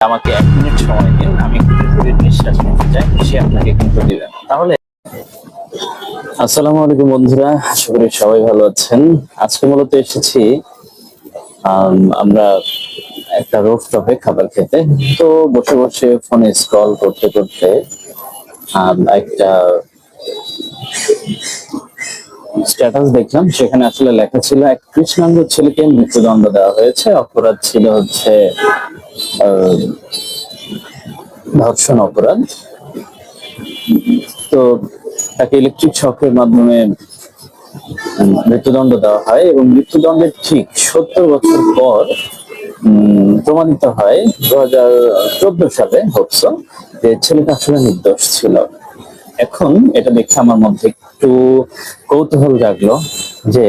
আমাকে এক মিনিট সময় দিন আমি একটু ধীরে নিঃশ্বাস নিতে চাই সে আপনাকে কিন্তু দিবেন তাহলে আসসালামু আলাইকুম বন্ধুরা আশা করি সবাই ভালো আছেন। আজকে মূলত এসেছি আম, আমরা একটা রোফটপে খাবার খেতে। তো বসে বসে ফোনে স্ক্রল করতে করতে একটা স্ট্যাটাস দেখলাম সেখানে আসলে লেখা ছিল এক কৃষ্ণাঙ্গ ছেলেকে মৃত্যুদণ্ড দেওয়া হয়েছে। অপরাধ ছিল হচ্ছে ধর্ষণ অপরাধ? তো তাকে ইলেকট্রিক শকের মাধ্যমে মৃত্যুদণ্ড দেওয়া হয় এবং মৃত্যুদণ্ডের ঠিক সত্তর বছর পর প্রমাণিত হয় দু হাজার চোদ্দ সালে হচ্ছে যে ছেলেটা আসলে নির্দোষ ছিল। এখন এটা দেখে আমার মধ্যে একটু কৌতূহল জাগলো যে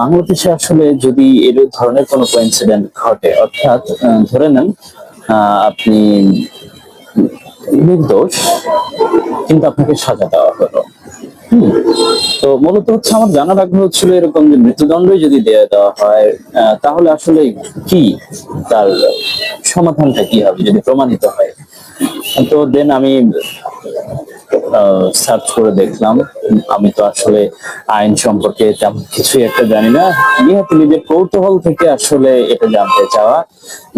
বাংলাদেশে আসলে যদি এর ধরনের কোনো কোইন্সিডেন্ট ঘটে, অর্থাৎ ধরে নেন আপনি নির্দোষ, কিন্তু আপনাকে সাজা দেওয়া হলো। তো মূলত হচ্ছে আমার জানার আগ্রহ ছিল এরকম যে মৃত্যুদণ্ডই যদি দেওয়া দেওয়া হয় তাহলে আসলে কি তার সমাধানটা কি হবে যদি প্রমাণিত হয়? তো দেন আমি সার্চ করে দেখলাম। আমি তো আসলে আইন সম্পর্কে তেমন কিছুই একটা জানি না। নিহত নিজের কৌতূহল থেকে আসলে এটা জানতে চাওয়া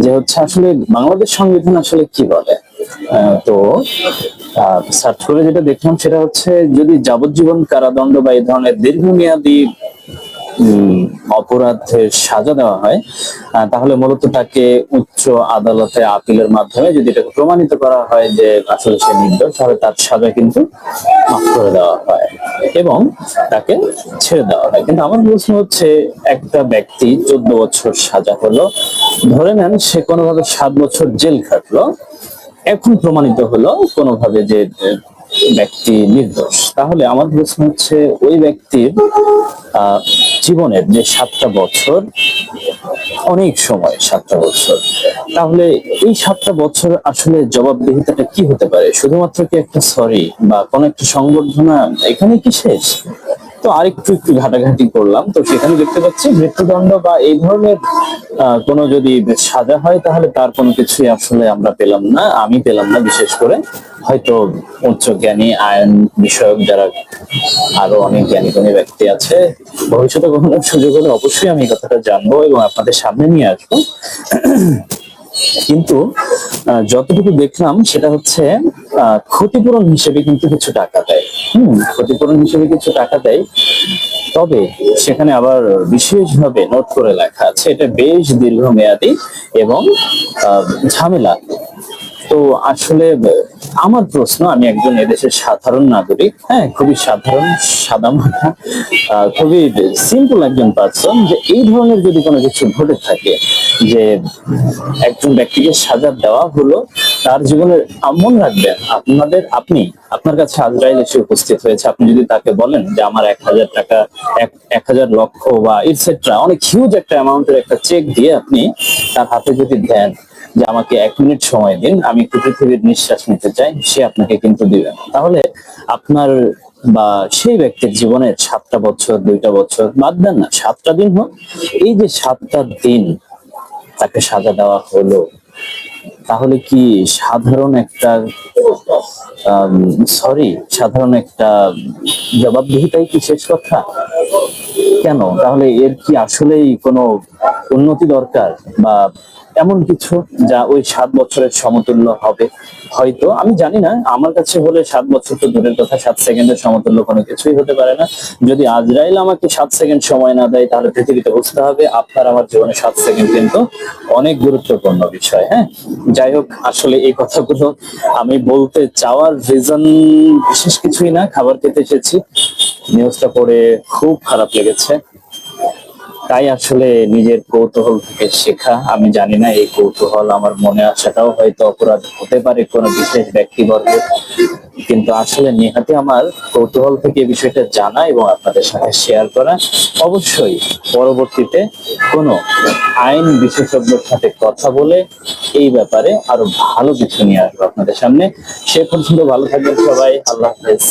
যে হচ্ছে আসলে বাংলাদেশ সংবিধান আসলে কি বলে? তো সার্চ করে যেটা দেখলাম সেটা হচ্ছে যদি যাবজ্জীবন কারাদণ্ড বা এই ধরনের দীর্ঘমেয়াদী অপরাধের সাজা দেওয়া হয় তাহলে মূলত তাকে উচ্চ আদালতে আপিলের মাধ্যমে যদি এটাকে প্রমাণিত করা হয় যে আসলে সে নির্দোষ, তাহলে তার সাজা কিন্তু মাফ করে দেওয়া হয় এবং তাকে ছেড়ে দেওয়া হয়। কিন্তু আমার প্রশ্ন হচ্ছে, একটা ব্যক্তি চোদ্দ বছর সাজা হলো, ধরে নেন সে কোনোভাবে সাত বছর জেল খাটলো, এখন প্রমাণিত হলো কোনোভাবে যে ব্যক্তি নির্দোষ। তাহলে আমার প্রশ্ন হচ্ছে, ওই ব্যক্তির জীবনের যে সাতটা বছর, অনেক সময় সাতটা বছর। তাহলে এই সাতটা বছর আসলে জবাবদিহিতাটা কি হতে পারে? শুধুমাত্র কি একটা সরি বা কোনো একটা সংবর্ধনা এখানে কি শেষ? তো আরেকটু একটু ঘাটাঘাটি করলাম। তো সেখানে দেখতে পাচ্ছি মৃত্যুদণ্ড বা এই ধরনের কোনো যদি সাজা হয় তাহলে তার কোনো কিছুই আসলে আমরা পেলাম না, আমি পেলাম না বিশেষ করে। হয়তো উচ্চ জ্ঞানী আইন বিষয়ক যারা আরও অনেক জ্ঞানী গুণী ব্যক্তি আছে, ভবিষ্যতে কখনো সুযোগ হলে অবশ্যই আমি কথাটা জানব এবং আপনাদের সামনে নিয়ে আসব। কিন্তু যতটুকু দেখলাম, সেটা হচ্ছে ক্ষতিপূরণ হিসেবে কিন্তু কিছু টাকা দেয়। হম, ক্ষতিপূরণ হিসেবে কিছু টাকা দেয়। তবে সেখানে আবার বিশেষভাবে নোট করে লেখা আছে, এটা বেশ দীর্ঘমেয়াদী এবং ঝামেলা। তো আসলে আমার প্রশ্ন, আমি একজন এদেশের সাধারণ নাগরিক হ্যাঁ খুবই সাধারণ, সাদা খুবই সিম্পল একজন পার্সন যে এই ধরনের যদি কোনো কিছু ঘটে থাকে, যে একজন ব্যক্তিকে সাজা দেওয়া হলো, তার জীবনের মনে রাখবেন, আপনাদের, আপনি, আপনার কাছে আজরাইল এসে উপস্থিত হয়েছে, আপনি যদি তাকে বলেন যে আমার এক হাজার টাকা, এক হাজার লক্ষ বা ইটসেট্রা অনেক হিউজ একটা অ্যামাউন্টের একটা চেক দিয়ে আপনি তার হাতে যদি দেন যে আমাকে এক মিনিট সময় দিন, আমি একটু পৃথিবীর নিঃশ্বাস নিতে চাই, সে আপনাকে কিন্তু দিবেন তাহলে আপনার বা সেই ব্যক্তির জীবনের সাতটা বছর, দুইটা বছর, বাদ দেন না, সাতটা দিন হোক, এই যে সাতটা দিন তাকে সাজা দেওয়া হলো, তাহলে কি সাধারণ একটা সরি সাধারণ একটা জবাবদিহিতাই কি শেষ কথা? কেন? তাহলে এর কি আসলেই কোনো উন্নতি দরকার? বা এমন কিছু যা ওই সাত বছরের সমতুল্য হবে। হয়তো, আমি জানি না, আমার কাছে হলে সাত বছর তো দূরের কথা, সাত সেকেন্ডের সমতুল্য কোনো কিছুই হতে পারে না। যদি আজরাইল আমাকে সাত সেকেন্ড সময় না দেয়, তাহলে পৃথিবীতে বুঝতে হবে আপনার আমার জীবনে সাত সেকেন্ড কিন্তু অনেক গুরুত্বপূর্ণ বিষয় হ্যাঁ? যাই হোক, আসলে এই কথাগুলো আমি বলতে চাওয়ার রিজন বিশেষ কিছুই না, খাবার খেতে এসেছি। নিউজটা পড়ে খুব খারাপ লেগেছে। তাই আসলে নিজের কৌতূহল থেকে শেখা। আমি জানি না এই কৌতূহল আমার মনে আসাটাও হয়তো অপরাধ হতে পারে কোনো বিশেষ ব্যক্তিবর্গের কিন্তু আসলে নিহাতে আমার কৌতূহল থেকে বিষয়টা জানা এবং আপনাদের সাথে শেয়ার করা। অবশ্যই পরবর্তীতে কোনো আইন বিশেষজ্ঞের সাথে কথা বলে এই ব্যাপারে আরও ভালো কিছু নিয়ে আসব আপনাদের সামনে। সে পর্যন্ত ভালো থাকবেন সবাই। আল্লাহ হাফেজ।